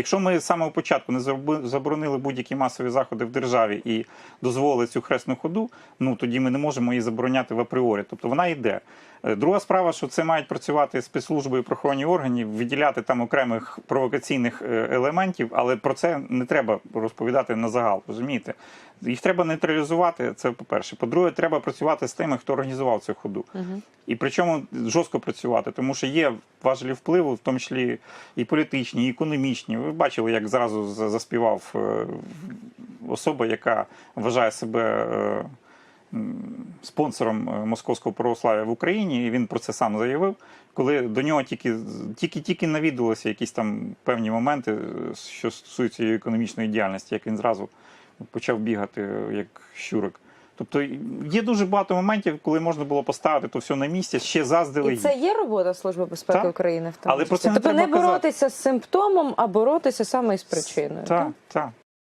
Якщо ми з самого початку не заборонили будь-які масові заходи в державі і дозволили цю хресну ходу, ну тоді ми не можемо її забороняти в апріорі. Тобто вона йде. Е, Друга справа, що це мають працювати спецслужби і правоохоронні органи, виділяти там окремих провокаційних е, елементів, але про це не треба розповідати на загал. Розумієте? Їх треба нейтралізувати. Це по-перше. По-друге, треба працювати з тими, хто організував цю ходу. І причому жорстко працювати, тому що є важелі впливу, в тому числі і політичні, і економічні. Ви бачили, як зразу заспівав е, особа, яка вважає себе. е, Спонсором е, московського православ'я в Україні, і він про це сам заявив. Коли до нього тільки тільки навідувалися якісь там певні моменти, що стосуються її економічної діяльності, як він зразу почав бігати як щурик. Тобто є дуже багато моментів, коли можна було поставити то все на місці, ще І це є робота Служби безпеки Так. України в тому Але про це не тобто треба не казати. боротися з симптомом, а боротися саме із причиною. Так, так.